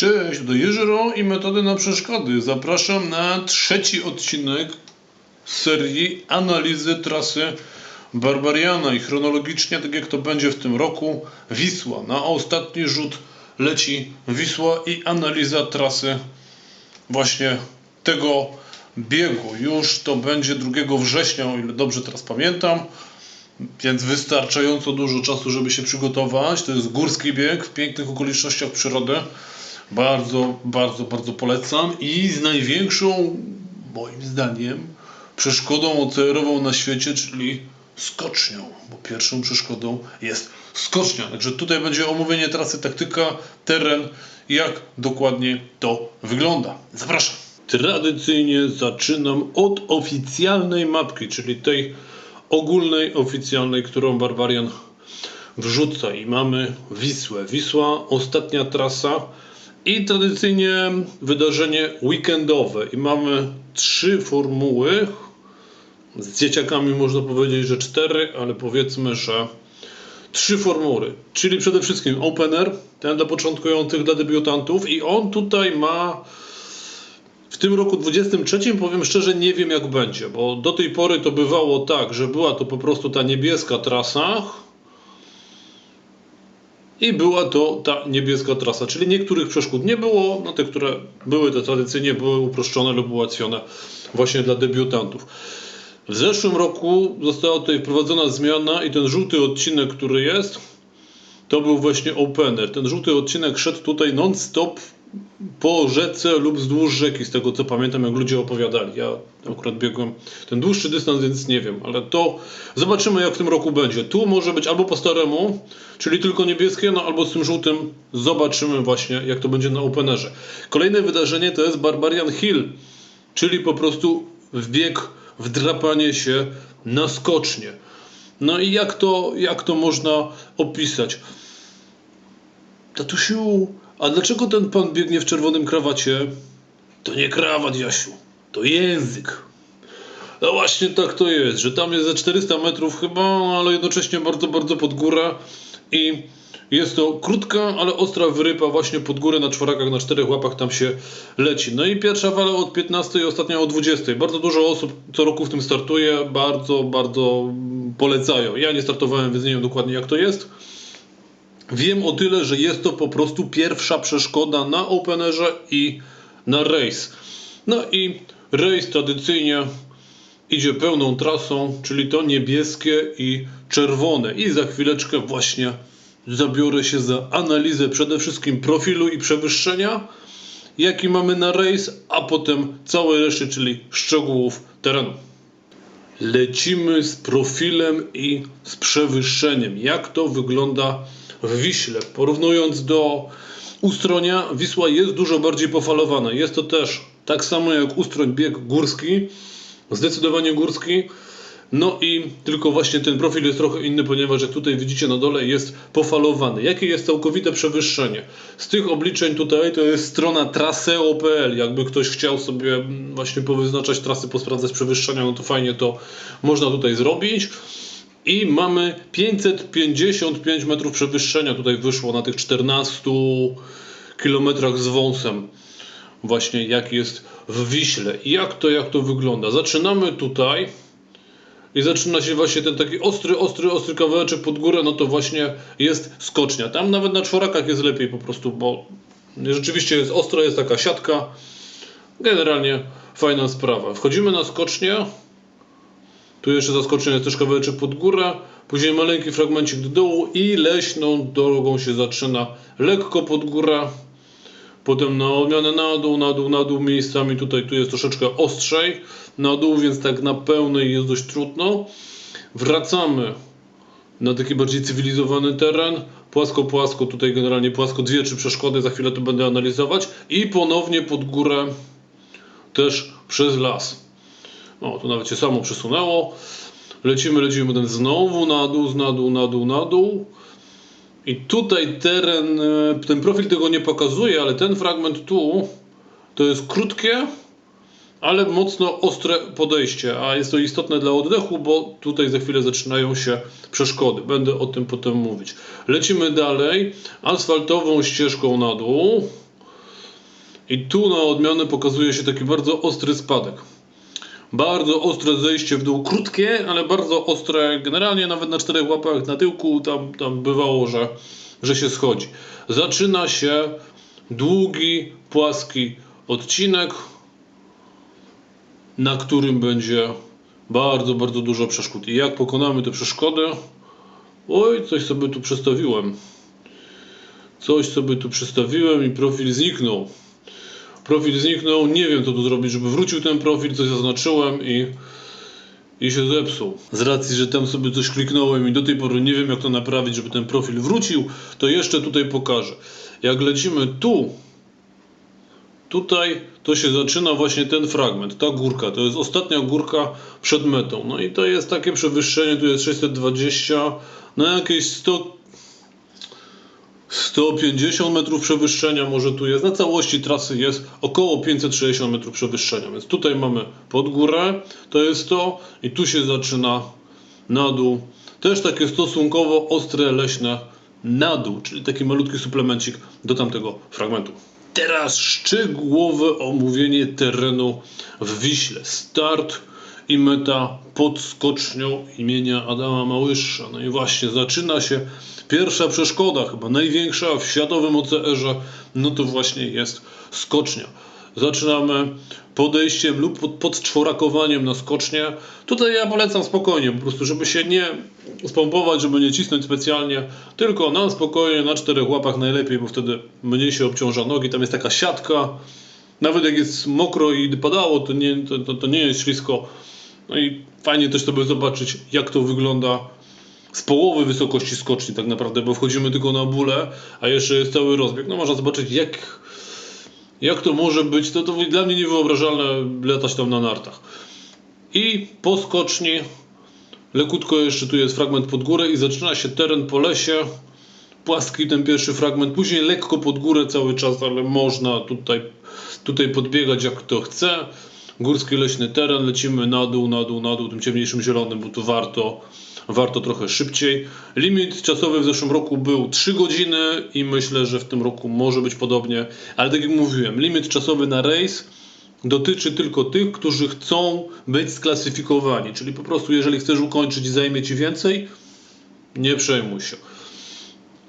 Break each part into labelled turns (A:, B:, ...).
A: Cześć, to Jeżero i metody na przeszkody. Zapraszam na trzeci odcinek serii analizy trasy Barbariana i chronologicznie, tak jak to będzie w tym roku, Wisła. Na ostatni rzut leci Wisła i analiza trasy właśnie tego biegu. Już to będzie 2 września, o ile dobrze teraz pamiętam. Więc wystarczająco dużo czasu, żeby się przygotować. To jest górski bieg w pięknych okolicznościach przyrody. Bardzo, bardzo, bardzo polecam. I z największą, moim zdaniem, przeszkodą OCR-ową na świecie, czyli skocznią. Bo pierwszą przeszkodą jest skocznia. Także tutaj będzie omówienie trasy, taktyka, teren, jak dokładnie to wygląda. Zapraszam. Tradycyjnie zaczynam od oficjalnej mapki, czyli tej ogólnej, oficjalnej, którą Barbarian wrzuca. I mamy Wisłę. Wisła, ostatnia trasa i tradycyjnie wydarzenie weekendowe. I mamy trzy formuły. Z dzieciakami można powiedzieć, że cztery, ale powiedzmy, że trzy formuły. Czyli przede wszystkim opener, ten dla początkujących, dla debiutantów. I on tutaj ma w tym roku 23 powiem szczerze, nie wiem jak będzie, bo do tej pory to bywało tak, że była to po prostu ta niebieska trasa i była to ta niebieska trasa, czyli niektórych przeszkód nie było, no te, które były, te tradycyjnie były uproszczone lub ułatwione właśnie dla debiutantów. W zeszłym roku została tutaj wprowadzona zmiana i ten żółty odcinek, który jest, to był właśnie opener. Ten żółty odcinek szedł tutaj non-stop po rzece lub wzdłuż rzeki, z tego co pamiętam, jak ludzie opowiadali. Ja akurat biegłem ten dłuższy dystans, więc nie wiem, ale to zobaczymy, jak w tym roku będzie. Tu może być albo po staremu, czyli tylko niebieskie, no albo z tym żółtym. Zobaczymy właśnie, jak to będzie na openerze. Kolejne wydarzenie to jest Barbarian Hill, czyli po prostu wbieg, wdrapanie się na skocznie. No i jak to, jak to można opisać? Tatusiu, a dlaczego ten pan biegnie w czerwonym krawacie? To nie krawat, Jasiu, to język. No właśnie tak to jest, że tam jest ze 400 metrów chyba, ale jednocześnie bardzo, bardzo pod górę i jest to krótka, ale ostra wyrypa właśnie pod górę na czworakach, na czterech łapach tam się leci. No i pierwsza fala od 15 i ostatnia o 20. Bardzo dużo osób co roku w tym startuje, bardzo, bardzo polecają. Ja nie startowałem, więc nie wiem dokładnie jak to jest. Wiem o tyle, że jest to po prostu pierwsza przeszkoda na openerze i na race. No i race tradycyjnie idzie pełną trasą, czyli to niebieskie i czerwone. I za chwileczkę właśnie zabiorę się za analizę przede wszystkim profilu i przewyższenia, jaki mamy na race, a potem całej reszty, czyli szczegółów terenu. Lecimy z profilem i z przewyższeniem. Jak to wygląda w Wiśle? Porównując do Ustronia, Wisła jest dużo bardziej pofalowana. Jest to też tak samo jak Ustroń bieg górski, zdecydowanie górski. No i tylko właśnie ten profil jest trochę inny, ponieważ jak tutaj widzicie na dole jest pofalowany. Jakie jest całkowite przewyższenie? Z tych obliczeń tutaj to jest strona traseo.pl. Jakby ktoś chciał sobie właśnie powyznaczać trasy, posprawdzać przewyższenia, no to fajnie to można tutaj zrobić. I mamy 555 metrów przewyższenia tutaj wyszło na tych 14 kilometrach z wąsem. Właśnie jak jest w Wiśle. Jak to, jak to wygląda? Zaczynamy tutaj i zaczyna się właśnie ten taki ostry, ostry, ostry kawałeczek pod górę, no to właśnie jest skocznia. Tam nawet na czworakach jest lepiej po prostu, bo rzeczywiście jest ostro, jest taka siatka. Generalnie fajna sprawa. Wchodzimy na skocznię. Tu jeszcze za skocznią jest też kawałeczek pod górę. Później maleńki fragmencik do dołu i leśną drogą się zaczyna lekko pod górę. Potem na odmianę na dół, na dół, na dół miejscami tutaj tu jest troszeczkę ostrzej na dół, więc tak na pełnej jest dość trudno. Wracamy na taki bardziej cywilizowany teren. Płasko, płasko, tutaj generalnie płasko, dwie, trzy przeszkody, za chwilę to będę analizować. I ponownie pod górę też przez las. O, tu nawet się samo przesunęło. Lecimy, lecimy potem znowu na dół, na dół, na dół, na dół. I tutaj teren, e, ten profil tego nie pokazuje, ale ten fragment tu to jest krótkie, ale mocno ostre podejście, a jest to istotne dla oddechu, bo tutaj za chwilę zaczynają się przeszkody. Będę o tym potem mówić. Lecimy dalej asfaltową ścieżką na dół. I tu na odmianę pokazuje się taki bardzo ostry spadek. Bardzo ostre zejście w dół, krótkie, ale bardzo ostre. Generalnie nawet na czterech łapach na tyłku tam, tam bywało, że, że się schodzi. Zaczyna się długi, płaski odcinek, na którym będzie bardzo, bardzo dużo przeszkód. I jak pokonamy te przeszkody? Oj, coś sobie tu przestawiłem. Coś sobie tu przestawiłem i profil zniknął. Profil zniknął, nie wiem co tu zrobić, żeby wrócił ten profil, coś zaznaczyłem i, i się zepsuł. Z racji, że tam sobie coś kliknąłem i do tej pory nie wiem jak to naprawić, żeby ten profil wrócił, to jeszcze tutaj pokażę. Jak lecimy tu, tutaj to się zaczyna właśnie ten fragment, ta górka, to jest ostatnia górka przed metą. No i to jest takie przewyższenie, tu jest 620, na jakieś 100, 150 metrów przewyższenia może tu jest. Na całości trasy jest około 560 metrów przewyższenia. Więc tutaj mamy pod górę, to jest to i tu się zaczyna na dół. Też takie stosunkowo ostre leśne na dół, czyli taki malutki suplemencik do tamtego fragmentu. Teraz szczegółowe omówienie terenu w Wiśle. Start i meta pod skocznią imienia Adama Małysza. No i właśnie zaczyna się pierwsza przeszkoda, chyba największa w światowym OCR-ze, no to właśnie jest skocznia. Zaczynamy podejściem lub pod, podczworakowaniem na skocznie. Tutaj ja polecam spokojnie, po prostu, żeby się nie spompować, żeby nie cisnąć specjalnie, tylko na spokojnie, na czterech łapach najlepiej, bo wtedy mniej się obciąża nogi. Tam jest taka siatka, nawet jak jest mokro i padało, to nie, to, to, to nie jest ślisko. No i fajnie też sobie zobaczyć, jak to wygląda z połowy wysokości skoczni tak naprawdę, bo wchodzimy tylko na bólę, a jeszcze jest cały rozbieg. No można zobaczyć, jak, jak to może być. To, to dla mnie niewyobrażalne latać tam na nartach. I po skoczni lekutko jeszcze tu jest fragment pod górę i zaczyna się teren po lesie. Płaski ten pierwszy fragment, później lekko pod górę cały czas, ale można tutaj, tutaj podbiegać jak kto chce. Górski leśny teren, lecimy na dół, na dół, na dół, tym ciemniejszym zielonym, bo tu warto, warto trochę szybciej. Limit czasowy w zeszłym roku był 3 godziny i myślę, że w tym roku może być podobnie, ale tak jak mówiłem, limit czasowy na rejs dotyczy tylko tych, którzy chcą być sklasyfikowani, czyli po prostu jeżeli chcesz ukończyć i zajmie Ci więcej, nie przejmuj się.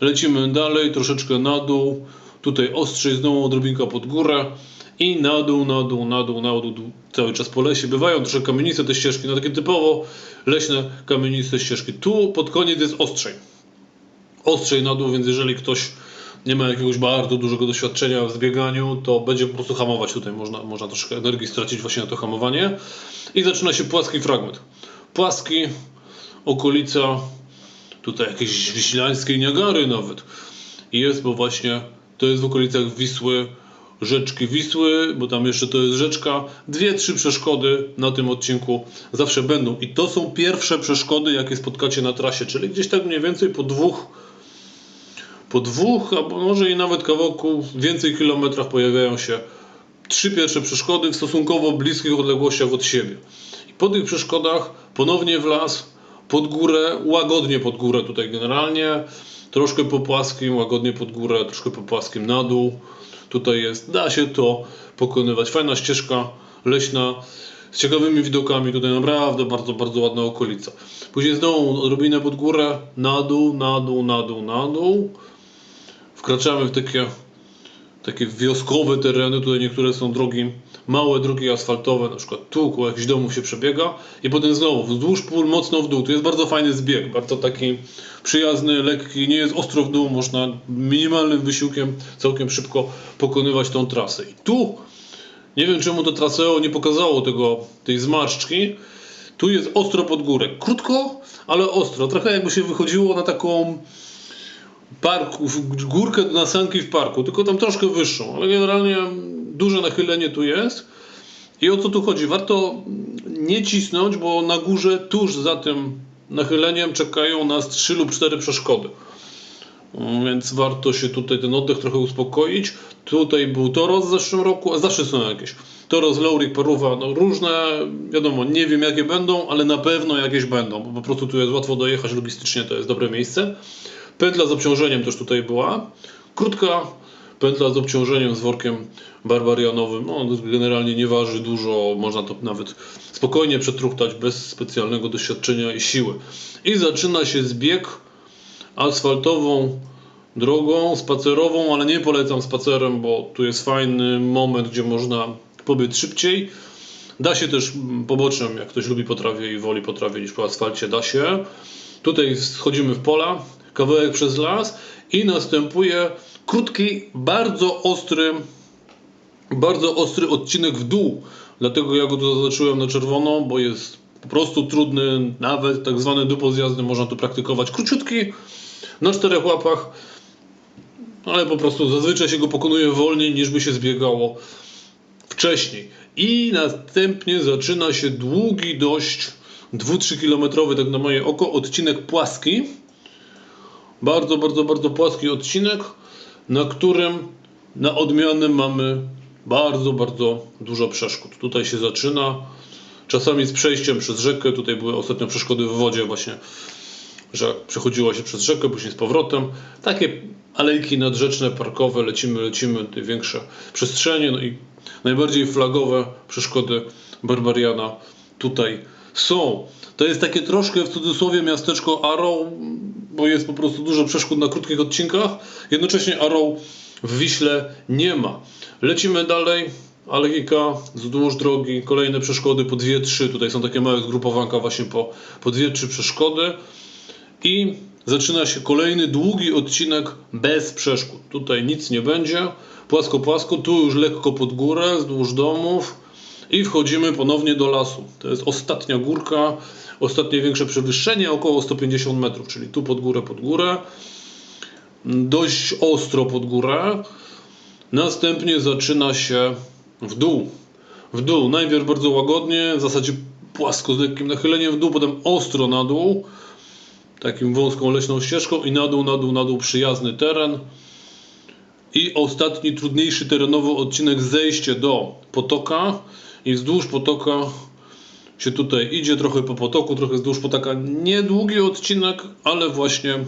A: Lecimy dalej, troszeczkę na dół. Tutaj ostrzej, znowu odrobinka pod górę. I na dół, na dół, na dół, na dół, cały czas po lesie. Bywają troszkę kamieniste te ścieżki, no takie typowo leśne kamieniste ścieżki. Tu pod koniec jest ostrzej. Ostrzej na dół, więc jeżeli ktoś nie ma jakiegoś bardzo dużego doświadczenia w zbieganiu, to będzie po prostu hamować tutaj. Można, można troszkę energii stracić właśnie na to hamowanie. I zaczyna się płaski fragment. Płaski, okolica tutaj jakiejś wiślańskiej Niagary nawet. I jest, bo właśnie to jest w okolicach Wisły, rzeczki Wisły, bo tam jeszcze to jest rzeczka. Dwie, trzy przeszkody na tym odcinku zawsze będą. I to są pierwsze przeszkody, jakie spotkacie na trasie, czyli gdzieś tak mniej więcej po dwóch, po dwóch, albo może i nawet kawałku więcej kilometrach pojawiają się trzy pierwsze przeszkody w stosunkowo bliskich odległościach od siebie. I po tych przeszkodach ponownie w las, pod górę, łagodnie pod górę tutaj generalnie, troszkę po płaskim, łagodnie pod górę, troszkę po płaskim na dół. Tutaj jest, da się to pokonywać. Fajna ścieżka leśna z ciekawymi widokami. Tutaj naprawdę bardzo, bardzo ładna okolica. Później znowu odrobinę pod górę, na dół, na dół, na dół, na dół. Wkraczamy w takie, takie wioskowe tereny. Tutaj niektóre są drogi, małe drogi asfaltowe, na przykład tu koło jakichś domów się przebiega. I potem znowu wzdłuż pól, mocno w dół. Tu jest bardzo fajny zbieg, bardzo taki przyjazny, lekki, nie jest ostro w dół. Można minimalnym wysiłkiem całkiem szybko pokonywać tą trasę. I tu nie wiem czemu to traseo nie pokazało tego, tej zmarszczki. Tu jest ostro pod górę. Krótko, ale ostro. Trochę jakby się wychodziło na taką parku, górkę na sanki w parku, tylko tam troszkę wyższą, ale generalnie duże nachylenie tu jest. I o co tu chodzi? Warto nie cisnąć, bo na górze tuż za tym nachyleniem czekają nas trzy lub cztery przeszkody. Mm, Więc warto się tutaj ten oddech trochę uspokoić. Tutaj był Toros w zeszłym roku, a zawsze są jakieś. Toros, Laurik, Paruwa, no różne, wiadomo, nie wiem jakie będą, ale na pewno jakieś będą, bo po prostu tu jest łatwo dojechać logistycznie, to jest dobre miejsce. Pętla z obciążeniem też tutaj była. Krótka Pętla z obciążeniem, z workiem barbarianowym. No, generalnie nie waży dużo, można to nawet spokojnie przetruchtać bez specjalnego doświadczenia i siły. I zaczyna się zbieg asfaltową drogą, spacerową, ale nie polecam spacerem, bo tu jest fajny moment, gdzie można pobiec szybciej. Da się też mm, pobocznym, jak ktoś lubi po trawie i woli po trawie niż po asfalcie, da się. Tutaj schodzimy w pola, kawałek przez las i następuje krótki, bardzo ostry, bardzo ostry odcinek w dół. Dlatego ja go tu zaznaczyłem na czerwono, bo jest po prostu trudny, nawet tak zwany dupo zjazdy można tu praktykować. Króciutki, na czterech łapach, ale po prostu zazwyczaj się go pokonuje wolniej niż by się zbiegało wcześniej. I następnie zaczyna się długi dość 2-3 kilometrowy, tak na moje oko, odcinek płaski. Bardzo, bardzo, bardzo płaski odcinek, na którym na odmianę mamy bardzo, bardzo dużo przeszkód. Tutaj się zaczyna, czasami z przejściem przez rzekę, tutaj były ostatnio przeszkody w wodzie właśnie, że przechodziło się przez rzekę, później z powrotem. Takie alejki nadrzeczne, parkowe, lecimy, lecimy, te większe przestrzenie, no i najbardziej flagowe przeszkody Barbariana tutaj są. To jest takie troszkę w cudzysłowie miasteczko Arrow, bo jest po prostu dużo przeszkód na krótkich odcinkach. Jednocześnie Arrow w Wiśle nie ma. Lecimy dalej. Alejka wzdłuż drogi, kolejne przeszkody po dwie, trzy. Tutaj są takie małe zgrupowanka właśnie po, po dwie, trzy przeszkody. I zaczyna się kolejny długi odcinek bez przeszkód. Tutaj nic nie będzie. Płasko, płasko. Tu już lekko pod górę, wzdłuż domów. I wchodzimy ponownie do lasu. To jest ostatnia górka, ostatnie większe przewyższenie, około 150 metrów, czyli tu pod górę, pod górę. Dość ostro pod górę. Następnie zaczyna się w dół. W dół. Najpierw bardzo łagodnie, w zasadzie płasko z lekkim nachyleniem w dół, potem ostro na dół. Takim wąską leśną ścieżką i na dół, na dół, na dół przyjazny teren. I ostatni, trudniejszy terenowo odcinek zejście do potoka i wzdłuż potoka się tutaj idzie, trochę po potoku, trochę wzdłuż potoka. Niedługi odcinek, ale właśnie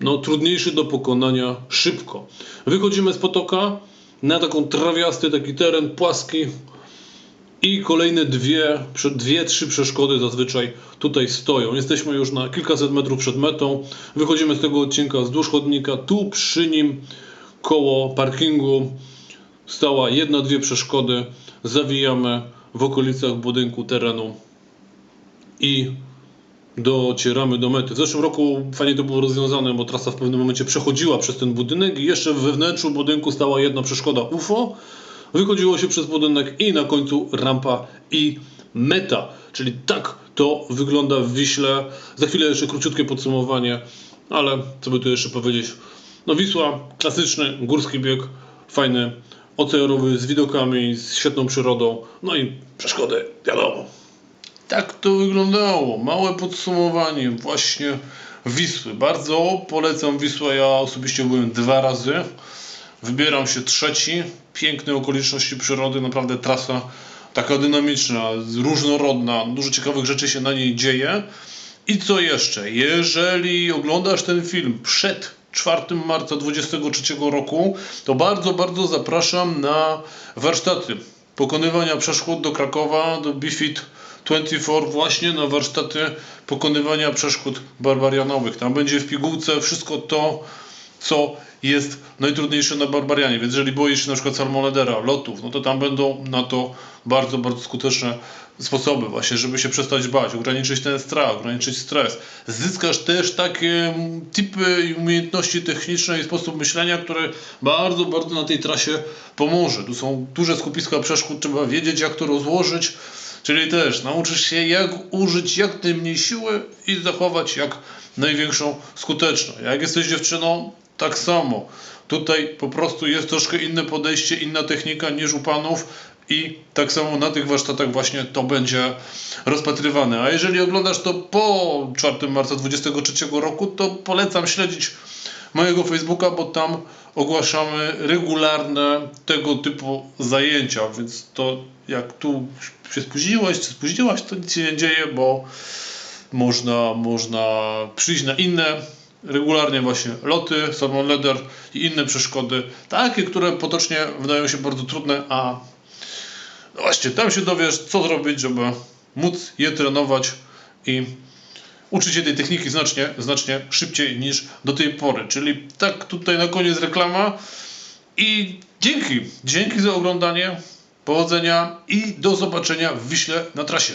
A: no, trudniejszy do pokonania szybko. Wychodzimy z potoka na taką trawiasty taki teren płaski i kolejne dwie, dwie, trzy przeszkody zazwyczaj tutaj stoją. Jesteśmy już na kilkaset metrów przed metą. Wychodzimy z tego odcinka wzdłuż chodnika. Tu przy nim koło parkingu stała jedna, dwie przeszkody. Zawijamy w okolicach budynku terenu i docieramy do mety. W zeszłym roku fajnie to było rozwiązane, bo trasa w pewnym momencie przechodziła przez ten budynek i jeszcze we wnętrzu budynku stała jedna przeszkoda UFO. Wychodziło się przez budynek i na końcu rampa i meta. Czyli tak to wygląda w Wiśle. Za chwilę jeszcze króciutkie podsumowanie, ale co by tu jeszcze powiedzieć? No Wisła, klasyczny górski bieg, fajny, oceanowy, z widokami, z świetną przyrodą, no i przeszkody, wiadomo. Tak to wyglądało. Małe podsumowanie właśnie Wisły. Bardzo polecam Wisłę. Ja osobiście byłem dwa razy. Wybieram się trzeci. Piękne okoliczności przyrody, naprawdę trasa taka dynamiczna, różnorodna, dużo ciekawych rzeczy się na niej dzieje. I co jeszcze? Jeżeli oglądasz ten film przed 4 marca 2023 roku, to bardzo, bardzo zapraszam na warsztaty pokonywania przeszkód do Krakowa, do BeFit 24, właśnie na warsztaty pokonywania przeszkód barbarianowych. Tam będzie w pigułce wszystko to, co jest najtrudniejsze na barbarianie. Więc jeżeli boisz się na przykład salmonedera, lotów, no to tam będą na to bardzo, bardzo skuteczne sposoby właśnie, żeby się przestać bać, ograniczyć ten strach, ograniczyć stres. Zyskasz też takie mm, typy i umiejętności techniczne i sposób myślenia, które bardzo, bardzo na tej trasie pomoże. Tu są duże skupiska przeszkód, trzeba wiedzieć jak to rozłożyć, czyli też nauczysz się jak użyć jak najmniej siły i zachować jak największą skuteczność. Jak jesteś dziewczyną, tak samo. Tutaj po prostu jest troszkę inne podejście, inna technika niż u panów i tak samo na tych warsztatach właśnie to będzie rozpatrywane. A jeżeli oglądasz to po 4 marca 2023 roku, to polecam śledzić mojego Facebooka, bo tam ogłaszamy regularne tego typu zajęcia, więc to jak tu się spóźniłeś, czy spóźniłaś, to nic się nie dzieje, bo można, można przyjść na inne regularnie właśnie loty, Salmon Leather i inne przeszkody, takie, które potocznie wydają się bardzo trudne, a no właśnie tam się dowiesz, co zrobić, żeby móc je trenować i uczyć się tej techniki znacznie, znacznie szybciej niż do tej pory. Czyli tak tutaj na koniec reklama i dzięki, dzięki za oglądanie, powodzenia i do zobaczenia w Wiśle na trasie.